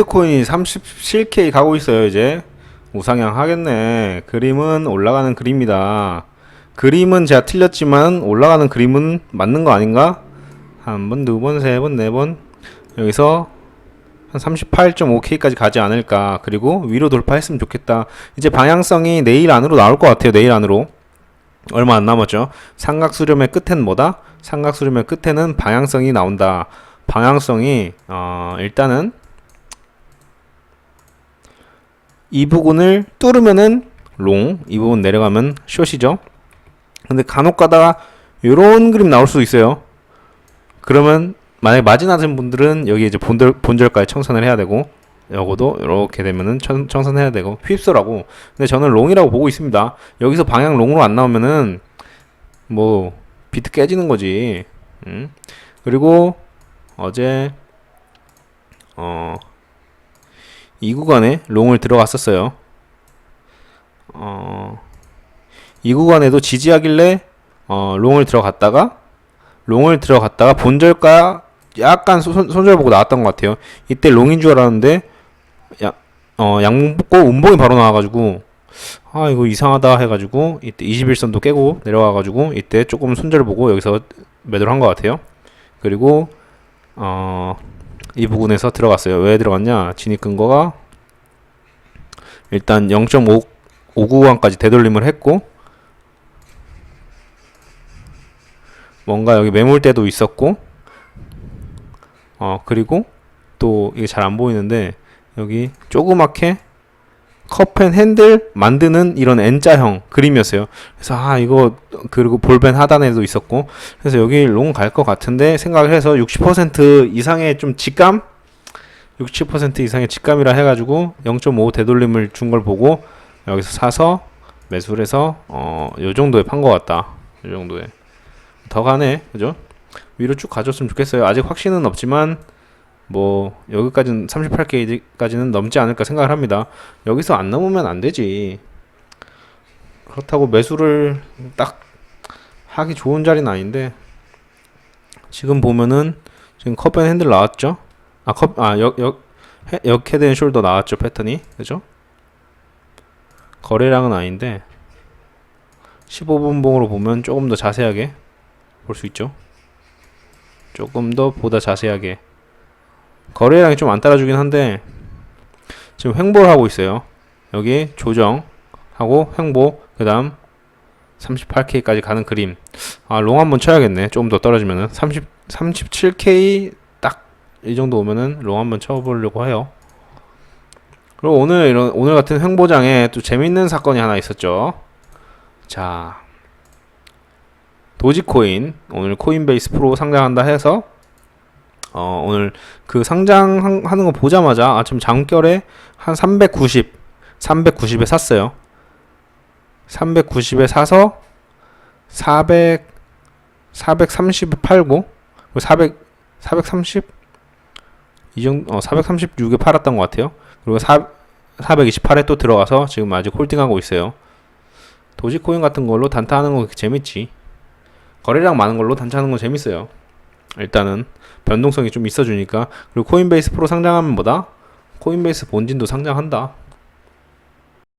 비트코인이 37K 가고 있어요, 이제. 우상향 하겠네. 그림은 올라가는 그림이다. 그림은 제가 틀렸지만 올라가는 그림은 맞는 거 아닌가? 한 번, 두 번, 세 번, 네 번. 여기서 한 38.5K까지 가지 않을까. 그리고 위로 돌파했으면 좋겠다. 이제 방향성이 내일 안으로 나올 것 같아요. 내일 안으로. 얼마 안 남았죠. 삼각수렴의 끝엔 뭐다? 삼각수렴의 끝에는 방향성이 나온다. 방향성이 어, 일단은 이 부분을 뚫으면은 롱, 이 부분 내려가면 숏이죠. 근데 간혹 가다가 요런 그림 나올 수도 있어요. 그러면 만약에 마진하신 분들은 여기 이제 본절, 본절까지 청산을 해야 되고 요거도 이렇게 되면은 청, 청산해야 되고 휩쓸라고 근데 저는 롱이라고 보고 있습니다 여기서 방향 롱으로 안 나오면은 뭐 비트 깨지는 거지 음? 그리고 어제 어 이 구간에 롱을 들어갔었어요 어, 이 구간에도 지지하길래 어, 롱을 들어갔다가 롱을 들어갔다가 본절가 약간 손, 손절 보고 나왔던 것 같아요. 이때 롱인 줄 알았는데 야, 어, 양봉 뽑고 운봉이 바로 나와가지고 아 이거 이상하다 해가지고 이때 21선도 깨고 내려와가지고 이때 조금 손절 보고 여기서 매도를 한 것 같아요. 그리고 어, 이 부분에서 들어갔어요. 왜 들어갔냐? 진입 근거가 일단 0.5 5구간까지 되돌림을 했고 뭔가 여기 매물대도 있었고 어 그리고 또 이게 잘 안 보이는데 여기 조그맣게 컵앤 핸들 만드는 이런 N자형 그림이었어요. 그래서 아 이거 그리고 볼벤 하단에도 있었고 그래서 여기 롱 갈 것 같은데 생각을 해서 60% 이상의 좀 직감 60% 이상의 직감이라 해가지고 0.5 되돌림을 준 걸 보고 여기서 사서 매수를 해서 어요 정도에 판 것 같다. 요 정도에 더 가네, 그죠? 위로 쭉 가줬으면 좋겠어요. 아직 확신은 없지만 뭐 여기까지는 38K까지는 넘지 않을까 생각을 합니다. 여기서 안 넘으면 안 되지. 그렇다고 매수를 딱 하기 좋은 자리는 아닌데 지금 보면은 지금 컵앤 핸들 나왔죠? 아, 컵, 아, 역, 역, 해- 역 헤드 앤 숄더 나왔죠, 패턴이. 그죠? 거래량은 아닌데 15분 봉으로 보면 조금 더 자세하게 볼 수 있죠. 조금 더 보다 자세하게 거래량이 좀 안 따라주긴 한데 지금 횡보를 하고 있어요. 여기 조정하고 횡보 그 다음 38K까지 가는 그림. 아, 롱 한번 쳐야겠네. 조금 더 떨어지면은 30 37K 딱 이 정도 오면은 롱 한번 쳐보려고 해요. 그리고 오늘 이런 오늘 같은 횡보장에 또 재밌는 사건이 하나 있었죠. 자, 도지코인 오늘 코인베이스 프로 상장한다 해서 어, 오늘 그 상장하는 거 보자마자 아침 장결에 한 390, 390에 샀어요. 390에 사서 400, 430에 팔고 400, 430? 이 정도, 어, 436에 팔았던 것 같아요. 그리고 4, 428에 또 들어가서 지금 아직 홀딩하고 있어요. 도지코인 같은 걸로 단타하는 거 재밌지. 거래량 많은 걸로 단타하는 건 재밌어요. 일단은 변동성이 좀 있어주니까 그리고 코인베이스 프로 상장하면 뭐다? 코인베이스 본진도 상장한다.